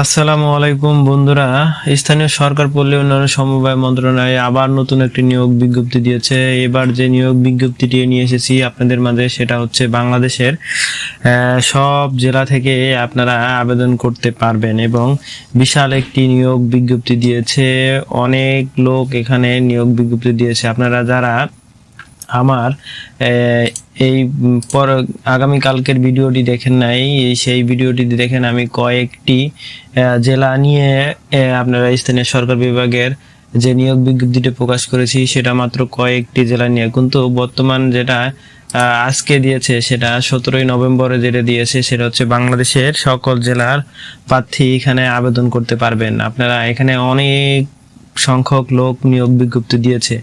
আসসালামু আলাইকুম বন্ধুরা। স্থানীয় সরকার পল্লী উন্নয়ন সমবায় মন্ত্রণালয় আবার নতুন একটি নিয়োগ বিজ্ঞপ্তি দিয়েছে। এবার যে নিয়োগ বিজ্ঞপ্তিটি নিয়ে এসেছি আপনাদের মাঝে সেটা হচ্ছে বাংলাদেশের সব জেলা থেকে আপনারা আবেদন করতে পারবেন এবং বিশাল একটি নিয়োগ বিজ্ঞপ্তি দিয়েছে। অনেক লোক এখানে নিয়োগ বিজ্ঞপ্তি দিয়েছে। আপনারা যারা আমার এই পর আগামী কালকের ভিডিওটি দেখেন নাই সেই ভিডিওটি দেখেন আমি কয়েকটি জেলা নিয়ে আপনারা স্থানীয় সরকার বিভাগের যে নিয়োগ বিজ্ঞপ্তিটি প্রকাশ করেছি, সেটা মাত্র কয়েকটি জেলা নিয়ে। কিন্তু বর্তমান যেটা আজকে দিয়েছে, সেটা সতেরোই নভেম্বরে যেটা দিয়েছে, সেটা হচ্ছে বাংলাদেশের সকল জেলার প্রার্থী এখানে আবেদন করতে পারবেন। আপনারা এখানে অনেক সংখ্যক লোক নিয়োগ বিজ্ঞপ্তি দিয়েছে।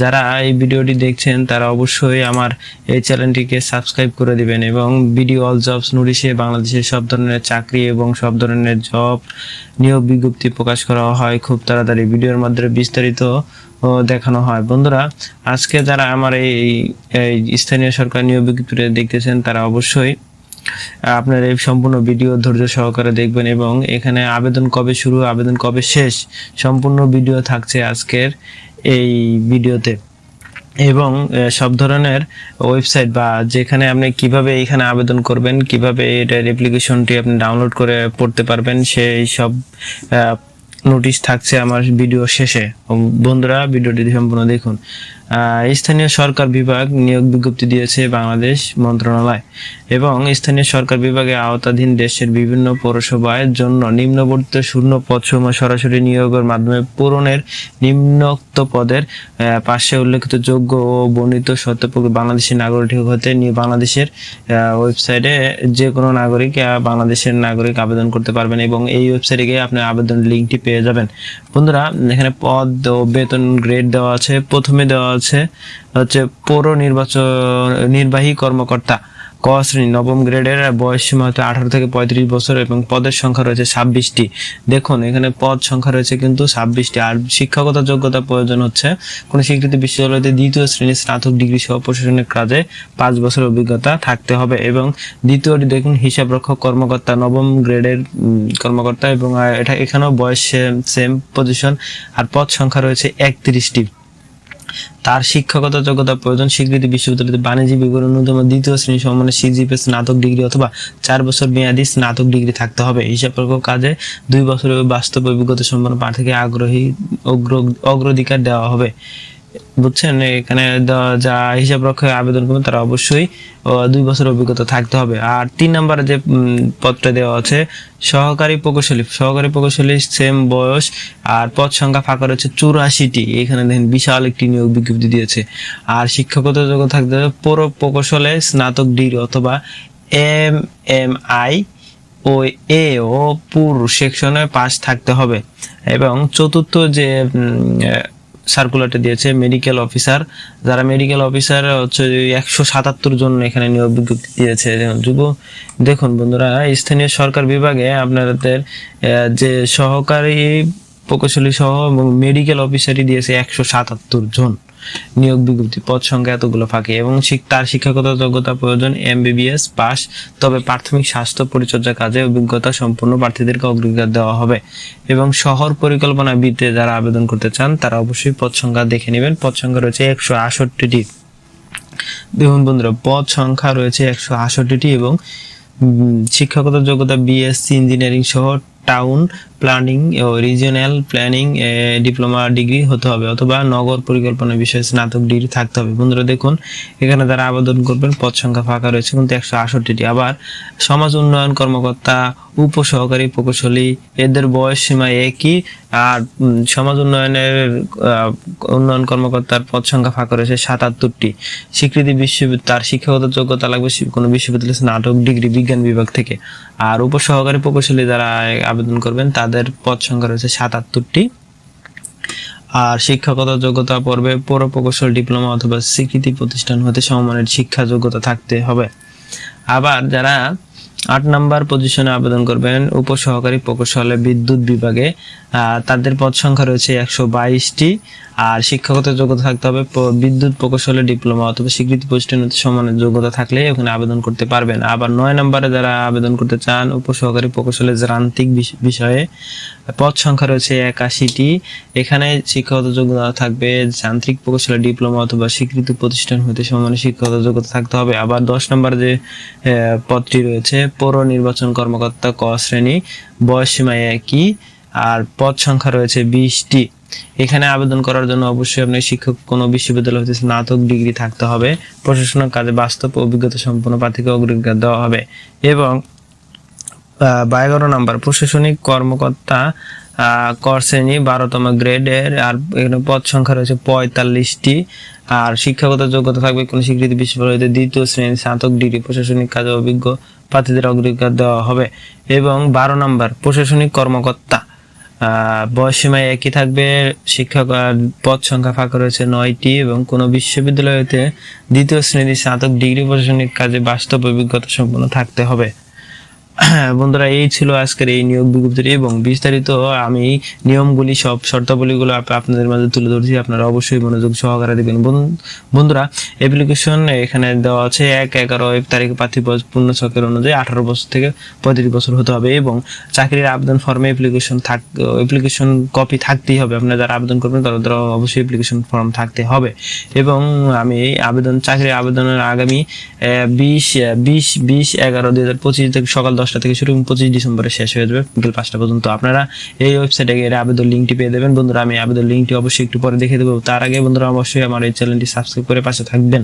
যারা এই ভিডিওটি দেখছেন, তারা অবশ্যই আমার এই চ্যানেলটিকে সাবস্ক্রাইব করে দিবেন এবং ভিডিও অল জবস নোটিশে বাংলাদেশের সব ধরনের চাকরি এবং সব ধরনের জব নিয়োগ বিজ্ঞপ্তি প্রকাশ করা হয়, খুব তাড়াতাড়ি। ভিডিওর মাধ্যমে বিস্তারিত দেখানো হয়। বন্ধুরা, আজকে যারা আমার এই স্থানীয় সরকার নিয়োগ বিজ্ঞপ্তিটা দেখতেছেন, তারা অবশ্যই আপনার এই সম্পূর্ণ ভিডিও ধৈর্য সহকারে দেখবেন এবং এখানে আবেদন কবে শুরু, আবেদন কবে শেষ, সম্পূর্ণ ভিডিও থাকছে আজকের এই ভিডিওতে। এবং সব ধরনের ওয়েবসাইট বা যেখানে আপনি কীভাবে এখানে আবেদন করবেন, কীভাবে এটার অ্যাপ্লিকেশনটি আপনি ডাউনলোড করে পড়তে পারবেন, সেই সব নোটিশ থাকছে আমার ভিডিও শেষে। বন্ধুরা, ভিডিওটি সম্পূর্ণ দেখুন। স্থানীয় সরকার বিভাগ নিয়োগ বিজ্ঞপ্তি দিয়েছে বাংলাদেশ মন্ত্রণালয় এবং স্থানীয় সরকার বিভাগে আওতাধীন দেশের বিভিন্ন পৌরসভায় জন্য নিম্নবর্তিত শূন্য পদসমূহ সরাসরি নিয়োগের মাধ্যমে পূরণের নিম্নোক্ত পদের পাশে উল্লেখিত যোগ্য ও বর্ণিত সত্যপক্ষে বাংলাদেশের নাগরিক হতে বাংলাদেশের ওয়েবসাইটে যে কোনো নাগরিক বাংলাদেশের নাগরিক আবেদন করতে পারবেন এবং এই ওয়েবসাইটে গিয়ে আপনি আবেদন লিঙ্কটি পেয়ে যাবেন। বন্ধুরা, এখানে পদ ও বেতন গ্রেড দেওয়া আছে। প্রথমে দেওয়া আছে হচ্ছে পৌর নির্বাচন, নির্বাহী কর্মকর্তা ক শ্রেণি, নবম গ্রেডের বয়স সীমা হচ্ছে আঠারো থেকে পঁয়ত্রিশ বছর এবং পদের সংখ্যা রয়েছে ছাব্বিশটি। দেখুন, এখানে পদ সংখ্যা রয়েছে কিন্তু ছাব্বিশটি। আর শিক্ষাগত যোগ্যতা প্রয়োজন হচ্ছে, কোনো স্বীকৃত বিশ্ববিদ্যালয়তে দ্বিতীয় শ্রেণির স্নাতক ডিগ্রি সহ প্রশাসনিক কাজে পাঁচ বছর অভিজ্ঞতা থাকতে হবে এবং দ্বিতীয়টি দেখুন, হিসাব রক্ষক কর্মকর্তা, নবম গ্রেডের কর্মকর্তা এবং এটা এখানেও বয়স সেম পজিশন আর পদ সংখ্যা রয়েছে একত্রিশটি। তার শিক্ষাগত যোগ্যতা, প্রয়োজন, স্বীকৃতি বিশ্ববিদ্যালয়ের বাণিজ্য বিভাগের অন্যতম দ্বিতীয় শ্রেণি সম্মানে সিজিপি স্নাতক ডিগ্রি অথবা চার বছর মেয়াদী স্নাতক ডিগ্রি থাকতে হবে। হিসাব কাজে দুই বছরের বাস্তব অভিজ্ঞতা সম্পন্ন প্রার্থীকে আগ্রহী অগ্র- অগ্রাধিকার দেওয়া হবে। বুঝছেন? এখানে যা হিসাব রক্ষক আবেদন করবেন তারা অবশ্যই দুই বছর অভিজ্ঞতা থাকতে হবে। আর তিন নম্বরে যে পদটা দেওয়া আছে, সহকারী প্রকৌশলী সহকারী প্রকৌশলী, সেম বয়স, আর পদ সংখ্যা ফাঁকা রয়েছে চুরাশিটি। এখানে দেখেন বিশাল একটি নিয়োগ বিজ্ঞপ্তি দিয়েছে। আর শিক্ষাগত যোগ্য থাকতে হবে পৌর প্রকৌশলে স্নাতক ডিগ্রি অথবা এম এম আই ও এ ও পুর সেকশনে পাস থাকতে হবে। এবং চতুর্থ যে সার্কুলারটা দিয়েছে মেডিকেল অফিসার যারা মেডিকেল অফিসার হচ্ছে একশো সাতাত্তর জন এখানে নিয়োগ বিজ্ঞপ্তি দিয়েছে। যুব, দেখুন বন্ধুরা, স্থানীয় সরকার বিভাগে আপনাদের যে সহকারী প্রকৌশলী সহ এবং মেডিকেল অফিসারই দিয়েছে একশো সাতাত্তর জন। নিয়োগ বিজ্ঞপ্তি পদ সংখ্যা এতগুলো ফাঁকি। এবং তার শিক্ষাগত যোগ্যতা প্রয়োজন, এমবিবিএস পাস, তবে প্রাথমিক স্বাস্থ্য পরিচর্যা কাজে অভিজ্ঞতা সম্পূর্ণ প্রার্থীদেরকে অগ্রাধিকার দেওয়া হবে। এবং শহর পরিকল্পনা বিতে যারা আবেদন করতে চান, তারা অবশ্যই পদ সংখ্যা দেখে নেবেন। পদ সংখ্যা রয়েছে একশো আষট্টিটি। দেখুন বন্ধুরা, পদ সংখ্যা রয়েছে একশো আষট্টিটি এবং শিক্ষাগত যোগ্যতা বিএসসি ইঞ্জিনিয়ারিং সহ টাউন প্ল্যানিং ও রিজিওনাল প্ল্যানিং ডিপ্লোমা ডিগ্রি হতে হবে অথবা নগর পরিকল্পনা বিষয়ে স্নাতক ডিগ্রি থাকতে হবে। বন্ধুরা দেখুন, এখানে যারা আবেদন করবেন, পদ সংখ্যা ফাঁকা রয়েছে, কিন্তু একশো আষট্টিটি। আবার সমাজ উন্নয়ন কর্মকর্তা, উপসহকারী, প্রকৌশলী, এদের বয়স সীমা একই, আর সমাজ উন্নয়নের উন্নয়ন কর্মকর্তার পদ সংখ্যা ফাঁকা রয়েছে সাতাত্তরটি। স্বীকৃতি বিশ্ববিদ্যালয়, তার শিক্ষাগত যোগ্যতা লাগবে কোনো বিশ্ববিদ্যালয়ের স্নাতক ডিগ্রি বিজ্ঞান বিভাগ থেকে। আর উপসহকারী, প্রকৌশলী যারা আবেদন করবেন, তাদের পদ সংখ্যা রয়েছে সাতাত্তরটি। আর শিক্ষাগত যোগ্যতা পর্বে পৌরপ্রকৌশল ডিপ্লোমা অথবা স্বীকৃতি প্রতিষ্ঠান হতে সমমানের শিক্ষা যোগ্যতা থাকতে হবে। আবার যারা আট নাম্বার পজিশনে আবেদন করবেন উপসহকারী প্রকৌশলে বিদ্যুৎ বিভাগে। তাদের পদ সংখ্যা রয়েছে একশো বাইশটি। আর শিক্ষাগত যোগ্যতা থাকতে হবে বিদ্যুৎ প্রকৌশলে ডিপ্লোমা অথবা স্বীকৃতি প্রতিষ্ঠান হতে সমানের যোগ্যতা থাকলে ওখানে আবেদন করতে পারবেন। আবার নয় নম্বরে যারা আবেদন করতে চান, উপসহকারী প্রকৌশলে যান্ত্রিক বিষ- বিষয়ে পদ সংখ্যা রয়েছে একাশিটি। এখানে শিক্ষাগত যোগ্যতা থাকবে, যান্ত্রিক প্রকৌশলে, ডিপ্লোমা অথবা স্বীকৃত প্রতিষ্ঠান হতে সমানের শিক্ষাগত যোগ্যতা থাকতে হবে। আবার দশ নম্বর যে পদটি রয়েছে, পৌর নির্বাচন কর্মকর্তা ক শ্রেণি, বয়স সীমা একই। আর পদ সংখ্যা রয়েছে বিশটি। এখানে আবেদন করার জন্য অবশ্যই আপনার শিক্ষক কোনো বিশ্ববিদ্যালয় হতে স্নাতক ডিগ্রি থাকতে হবে। প্রশাসনিক কাজে বাস্তব অভিজ্ঞতা সম্পন্ন প্রার্থীকে অগ্রাধিকার দেওয়া হবে। এবং বা এগারো নাম্বার প্রশাসনিক কর্মকর্তা কর শ্রেণি বারোতম গ্রেডের আর এখানে পদ সংখ্যা রয়েছে পঁয়তাল্লিশটি। আর শিক্ষাগত যোগ্যতা থাকবে কোনো স্বীকৃতি বিশ্ববিদ্যালয়তে দ্বিতীয় শ্রেণি স্নাতক ডিগ্রি প্রশাসনিক কাজে অভিজ্ঞ প্রার্থীদের অগ্রাধিকার দেওয়া হবে। এবং বারো নাম্বার প্রশাসনিক কর্মকর্তা আহ, বয়সসীমায় একই থাকবে শিক্ষক আর পদ সংখ্যা ফাঁকা রয়েছে নয়টি এবং কোনো বিশ্ববিদ্যালয়তে দ্বিতীয় শ্রেণির স্নাতক ডিগ্রি প্রশাসনিক কাজে বাস্তব অভিজ্ঞতা সম্পন্ন থাকতে হবে। বন্ধুরা, এই ছিল আজকের এই নিয়োগ বিজ্ঞপ্তিটি এবং বিস্তারিত আমি নিয়মগুলি সব শর্তাবলীগুলো আপ- আপনাদের মাঝে তুলে ধরছি। আপনারা অবশ্যই মনোযোগ সহকারে দেবেন বন্ধু- বন্ধুরা অ্যাপ্লিকেশন এখানে দেওয়া আছে এক এগারো এক তারিখে প্রার্থী বয়স পূর্ণ ছকের অনুযায়ী আঠারো বছর থেকে পঁয়ত্রিশ বছর হতে হবে এবং চাকরির আবেদন ফর্মে অ্যাপ্লিকেশন থাক অ্যাপ্লিকেশন কপি থাকতেই হবে। আপনারা যারা আবেদন করবেন, তাদের অবশ্যই অ্যাপ্লিকেশন ফর্ম থাকতে হবে। এবং আমি এই আবেদন চাকরির আবেদনের আগামী বিশ বিশ বিশ, এগারো, দুই হাজার পঁচিশ থেকে সকাল দশটা থেকে শুরু পঁচিশ ডিসেম্বরে শেষ হয়ে যাবে, বিকেল পাঁচটা পর্যন্ত। আপনারা এই ওয়েবসাইটে গিয়ে আবেদন লিঙ্কটি পেয়ে দেবেন। বন্ধুরা, আমি আবেদন লিঙ্কটি অবশ্যই একটু পরে দেখে দেবো। তার আগে বন্ধুরা, অবশ্যই আমার এই চ্যানেলটি সাবস্ক্রাইব করে পাশে থাকবেন।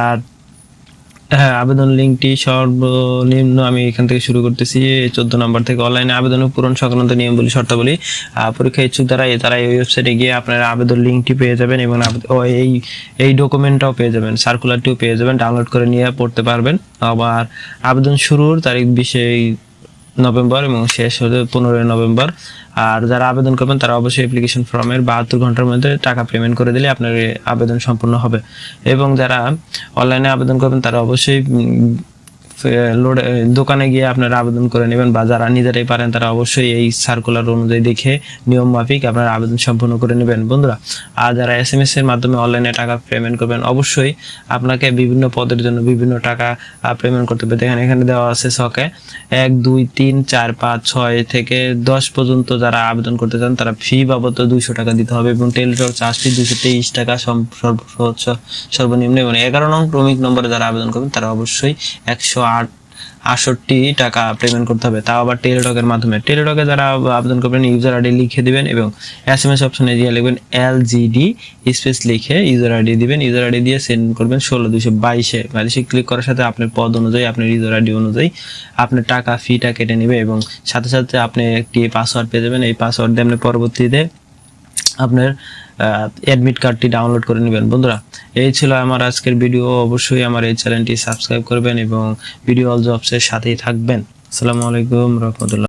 আর হ্যাঁ আবেদন লিঙ্কটি সর্বনিম্ন আমি এখান থেকে শুরু করতেছি। চোদ্দ নম্বর থেকে অনলাইনে আবেদন পূরণ সংক্রান্ত নিয়মগুলি শর্তাবলী পরীক্ষা ইচ্ছুক দ্বারা তারা এই ওয়েবসাইটে গিয়ে আপনারা আবেদন লিঙ্কটি পেয়ে যাবেন এবং এই এই ডকুমেন্টটাও পেয়ে যাবেন। সার্কুলারটিও পেয়ে যাবেন। ডাউনলোড করে নিয়ে পড়তে পারবেন। আবার আবেদন শুরুর তারিখ বিশে নভেম্বর এবং শেষ হলে পনেরোই নভেম্বর। আর যারা আবেদন করবেন, তারা অবশ্যই অ্যাপ্লিকেশন ফর্মের বাহাত্তর ঘণ্টার মধ্যে টাকা পেমেন্ট করে দিলে আপনার আবেদন সম্পূর্ণ হবে। এবং যারা অনলাইনে আবেদন করবেন, তারা অবশ্যই দোকানে গিয়ে আপনারা আবেদন করে নেবেন বা যারা নিজেরাই পারেন তারা অবশ্যই এই সার্কুলার অনুযায়ী দেখে নিয়ম মাফিক আপনারা আবেদন সম্পূর্ণ করে নেবেন। বন্ধুরা, আর যারা এস এম এস এর মাধ্যমে অনলাইনে টাকা পেমেন্ট করবেন, অবশ্যই আপনাকে বিভিন্ন পদের জন্য বিভিন্ন টাকা পেমেন্ট করতে হবে। দেখেন এখানে দেওয়া আছে ছকে এক, দুই, তিন, চার, পাঁচ, ছয় থেকে দশ পর্যন্ত যারা আবেদন করতে চান, তারা ফি বাবদ দুইশো টাকা দিতে হবে এবং টেলিটক চার্জটি দুইশো তেইশ টাকা সর্ব- সর্বোচ্চ- সর্বনিম্ন এবং এগারো নং ক্রমিক নম্বরে যারা আবেদন করবেন, তারা অবশ্যই একশো আট, আটষট্টি টাকা পেমেন্ট করতে হবে। তাও আবার টেলিটকের মাধ্যমে। টেলিটকে যারা আবেদন করবেন ইউজার আইডি লিখে দিবেন এবং এস এম এস অপশনে দিয়ে লিখবেন এল জিডি স্পেস লিখে ইউজার আইডি দিবেন। ইউজার আইডি দিয়ে সেন্ড করবেন ষোলো দুশো বাইশে। বাইশে ক্লিক করার সাথে আপনার পদ অনুযায়ী, আপনার ইউজার আইডি অনুযায়ী আপনার টাকা ফিটা কেটে নেবে এবং সাথে সাথে আপনি একটি পাসওয়ার্ড পেয়ে যাবেন। এই পাসওয়ার্ড দিয়ে আপনি পরবর্তীতে আপনার অ্যাডমিট কার্ডটি ডাউনলোড করে নেবেন। বন্ধুরা, এই ছিল আমার আজকের ভিডিও অবশ্যই আমার এই চ্যানেলটি সাবস্ক্রাইব করবেন এবং ভিডিও অল জবসের সাথেই থাকবেন। আসসালামু আলাইকুম রহমতুল্লাহ।